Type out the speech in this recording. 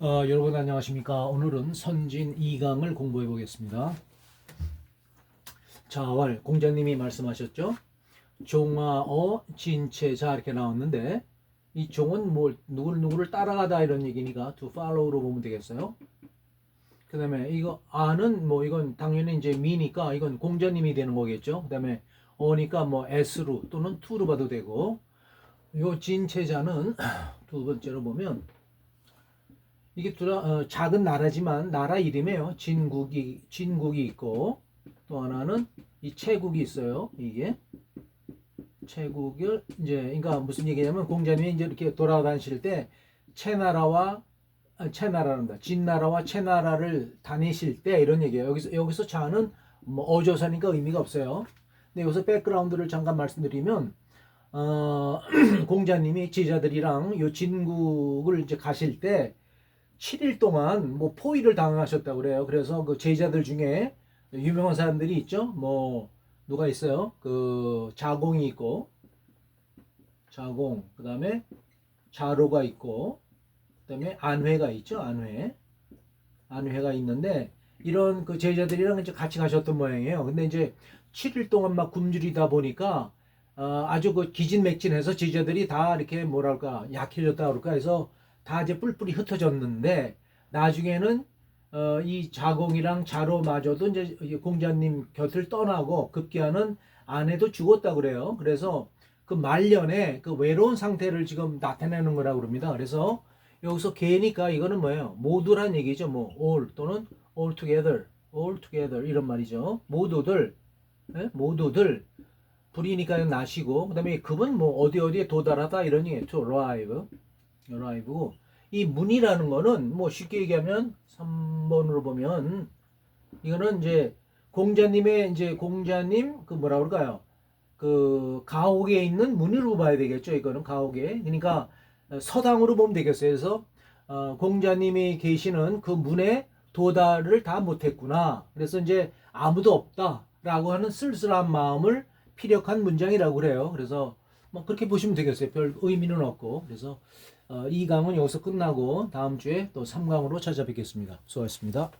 어, 여러분 안녕하십니까? 오늘은 선진 2강을 공부해 보겠습니다. 자왈 공자님이 말씀하셨죠? 종아어 진체자 이렇게 나왔는데 이 종은 뭐 누구를 누구를 따라가다 이런 얘기니까 to follow로 보면 되겠어요. 그다음에 이거 아는 뭐 이건 당연히 이제 미니까 이건 공자님이 되는 거겠죠. 그다음에 어니까 뭐 s로 또는 to로 봐도 되고 요 진체자는 두 번째로 보면 이게 두 어, 작은 나라지만 나라 이름이에요. 진국이 진국이 있고 또 하나는 이 채국이 있어요. 이게 채국을 이제 그러니까 무슨 얘기냐면 공자님이 이제 이렇게 돌아다니실 때 채나라와 아, 채나라란다. 진나라와 채나라를 다니실 때 이런 얘기예요. 여기서 여기서 자는 뭐 어조사니까 의미가 없어요. 근데 여기서 백그라운드를 잠깐 말씀드리면 어, 공자님이 제자들이랑 요 진국을 이제 가실 때 7일 동안 뭐 포위를 당하셨다고 그래요. 그래서 그 제자들 중에 유명한 사람들이 있죠. 뭐 누가 있어요? 그 자공이 있고 자공 그다음에 자로가 있고 그다음에 안회가 있죠. 안회 안회가 있는데 이런 그 제자들이랑 이제 같이 가셨던 모양이에요. 근데 이제 7일 동안 막 굶주리다 보니까 어, 아주 그 기진맥진해서 제자들이 다 이렇게 뭐랄까 약해졌다 그럴까 해서 다 이제 뿔뿔이 흩어졌는데 나중에는 어, 이 자공이랑 자로마저도 이제 이 공자님 곁을 떠나고 급기야는 아내도 죽었다 그래요. 그래서 그 말년에 그 외로운 상태를 지금 나타내는 거라고 그럽니다. 그래서 여기서 개니까 이거는 뭐예요? 모두란 얘기죠. 뭐 all 또는 all together, all together 이런 말이죠. 모두들, 예? 모두들 불이니까 나시고 그다음에 급은 뭐 어디 어디에 도달하다 이런 얘기예 arrive, arrive고 이 문이라는 거는 뭐 쉽게 얘기하면 3번으로 보면 이거는 이제 공자님의 이제 공자님 그 뭐라 그럴까요? 그 가옥에 있는 문으로 봐야 되겠죠. 이거는 가옥에. 그러니까 서당으로 보면 되겠어요. 그래서 어, 공자님이 계시는 그 문에 도달을 다 못했구나. 그래서 이제 아무도 없다라고 하는 쓸쓸한 마음을 피력한 문장이라고 그래요. 그래서 뭐 그렇게 보시면 되겠어요. 별 의미는 없고. 그래서 어, 2강은 여기서 끝나고 다음 주에 또 3강으로 찾아뵙겠습니다. 수고하셨습니다.